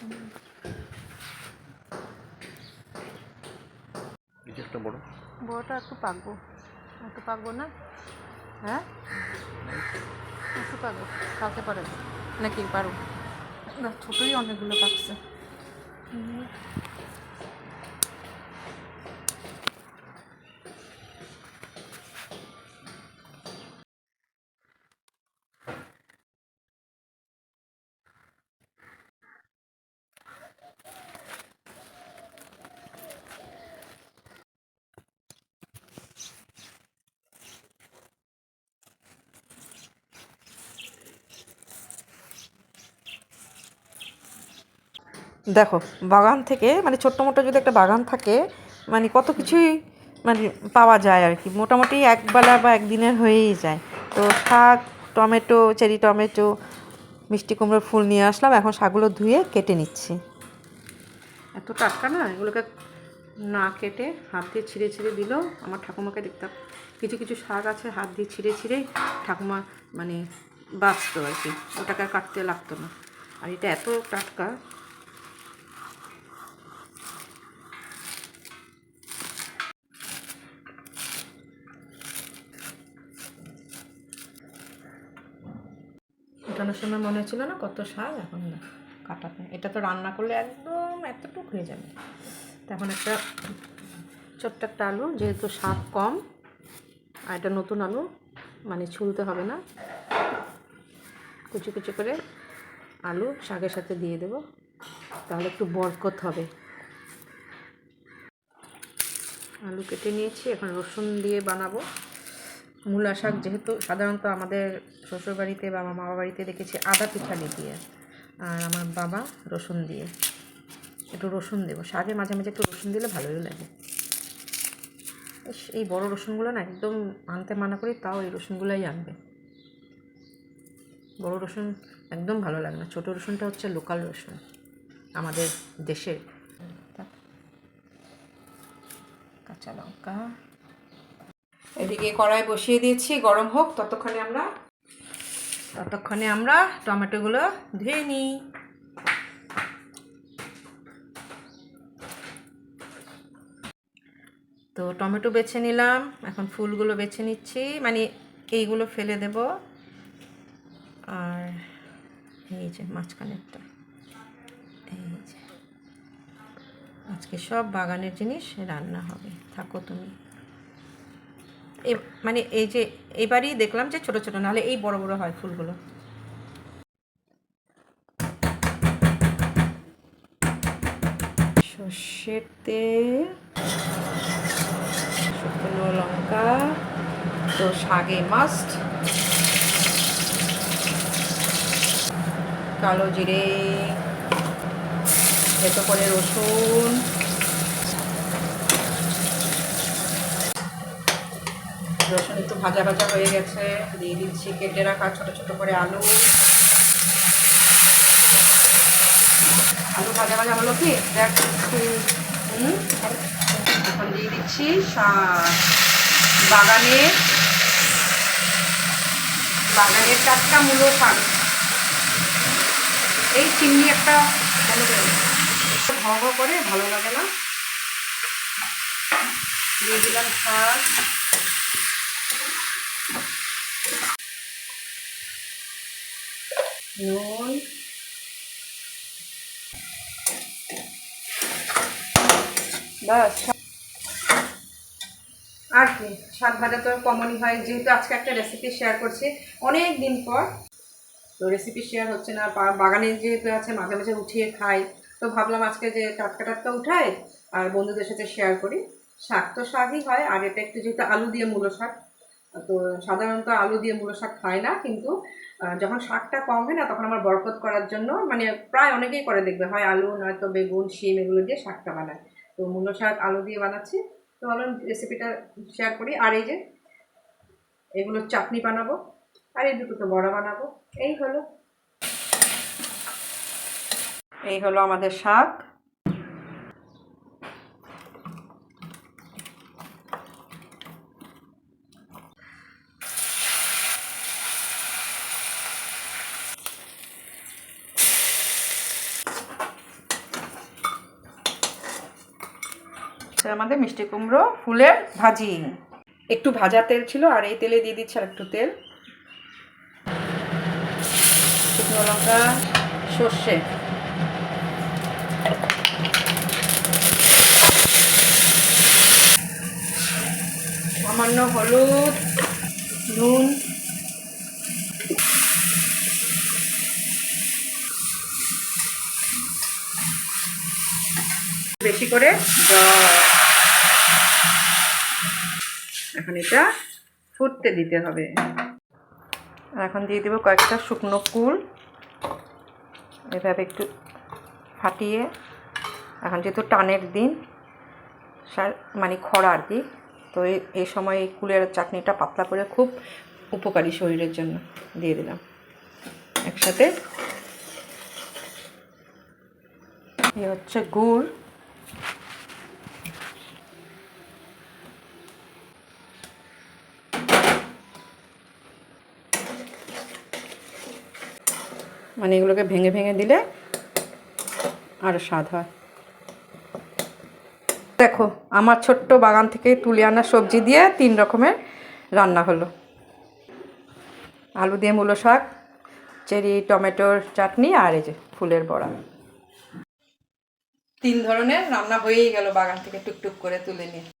Thank mm -hmm. you. একটা বড় বড়টা একটু পাকবো। একটু পাকবো না? হ্যাঁ? একটু পাকবো কালকে পারে নাকি পারো না ছোটোই অনেকগুলো পাকছে। দেখো, বাগান থেকে মানে ছোট্ট মোটো যদি একটা বাগান থাকে মানে কত কিছুই মানে পাওয়া যায় আর কি। মোটামুটি একবেলা বা একদিনের হয়েই যায়। তো শাক, টমেটো, চেরি টমেটো, মিষ্টি কুমড়োর ফুল নিয়ে আসলাম, এখন শাকগুলো ধুয়ে কেটে নিচ্ছি। এত টাটকা না, এগুলোকে না কেটে হাত দিয়ে ছিঁড়ে ছিঁড়ে দিলেও আমার ঠাকুমাকে দেখতাম কিছু কিছু শাক আছে, হাত দিয়ে ছিঁড়ে ছিঁড়েই ঠাকুমা মানে বাঁচতো আর কি। ওটাকে কাটতে লাগতো না। আর এটা এত টাটকা উঠানোর সময় মনে হচ্ছিল না কত শাক এখন না কাটাতে এটা তো রান্না করলে একদম এতটুক হয়ে যাবে। তো এখন একটা ছোট্ট একটা আলু, যেহেতু শাক কম, আর এটা নতুন আলু মানে ছুলতে হবে না। কুচি কুচি করে আলু শাকের সাথে দিয়ে দেবো, তাহলে একটু বরকত হবে। আলু কেটে নিয়েছি, এখন রসুন দিয়ে বানাবো। মূলা শাক যেহেতু সাধারণত আমাদের শ্বশুরবাড়িতে বা আমার মামা বাড়িতে দেখেছি আদা পিঠালি দিয়ে আর আমার বাবা রসুন দিয়ে। একটু রসুন দেবো। শাকে মাঝে মাঝে একটু রসুন দিলে ভালোই লাগে। এই বড় রসুনগুলো না একদম আনতে মানা করি, তাও এই রসুনগুলোই আনবে। বড় রসুন একদম ভালো লাগে না। ছোটো রসুনটা হচ্ছে লোকাল রসুন, আমাদের দেশের। কাঁচা লঙ্কা। এদিকে কড়াই বসিয়ে দিয়েছি, গরম হোক, ততক্ষণে আমরা ততক্ষণে আমরা টমেটোগুলো ধুয়ে নিই। তো টমেটো বেছে নিলাম, এখন ফুলগুলো বেছে নিচ্ছি মানে এইগুলো ফেলে দেব। আর এই যে মাঝখানেরটা, এই যে। আজকে সব বাগানের জিনিস রান্না হবে, থাকো তুমি। মানে এই যে এবারই দেখলাম যে ছোট ছোট, নাহলে এই বড় বড় হয় ফুলগুলো। সর্ষের তেল, শুকনো লঙ্কা, তো শাগে মাস্ট কালো জিরে ভেতো করে রসুন। রসুন একটু ভাজা ভাজা হয়ে গেছে, দিয়ে দিচ্ছি কেটে রাখা ছোটো ছোটো করে আলু। আলু ভাজা ভাজা হলো কি? দেখ এখন দিয়ে দিচ্ছি বাগানের বাগানের টাটকা মূলো শাক। এই চিমনি একটা ভালো করে ভালো লাগে না। দিয়ে দিলাম শাক। নুন আর কি শাক ভাজা তো কমনই হয়। যেহেতু আজকে একটা রেসিপি শেয়ার করছি, অনেক দিন পর। তো রেসিপি শেয়ার হচ্ছে না বাগানে যেহেতু আছে, মাঝে মাঝে উঠিয়ে খাই। তো ভাবলাম আজকে যে টাটকা টাটকা উঠাই, আর বন্ধুদের সাথে শেয়ার করি। শাক তো শাকই হয়, আর এটা একটু যেহেতু আলু দিয়ে মূলো শাক তো সাধারণত আলু দিয়ে মূলো শাক খায় না, কিন্তু যখন শাকটা কম হয় না, তখন আমার বরকত করার জন্য মানে প্রায় অনেকেই করে দেখবে, হয় আলু, নয়তো বেগুন, শিম এগুলো দিয়ে শাকটা বানায়। তো মূলো শাক, আলু দিয়ে বানাচ্ছি। তো ভাবলাম রেসিপিটা শেয়ার করি। আর এই যে, এগুলো চাটনি বানাবো, আর এই দুটো তো বড়া বানাবো। এই হলো। এই হলো আমাদের শাক। হচ্ছে আমাদের মিষ্টি কুমড়ো ফুলের ভাজি। একটু ভাজা তেল ছিল, আর এই তেলে দিয়ে দিচ্ছে আর একটু তেল। শুকনো লঙ্কা, সর্ষে। সামান্য হলুদ, নুন। বেশি করে এখন এটা ফুটতে দিতে হবে। এখন দিয়ে দেবো কয়েকটা শুকনো কুল। এভাবে একটু ফাটিয়ে, এখন যেহেতু টানের দিন মানে আর কি, তো এই- সময় কুলের চাটনিটা পাতলা করে খুব উপকারী শরীরের জন্য দিয়ে দিলাম। একসাথে। এ হচ্ছে গুড়। মানে এগুলোকে ভেঙে ভেঙে দিলে আরও স্বাদ হয়। দেখো, আমার ছোট্ট বাগান থেকে তুলে আনা সবজি দিয়ে তিন রকমের রান্না হলো। আলু দিয়ে মূলো শাক, চেরি, টমেটোর চাটনি আর এই যে ফুলের বড়া। তিন ধরনের রান্না হয়েই গেল বাগান থেকে টুকটুক করে তুলে নিয়ে।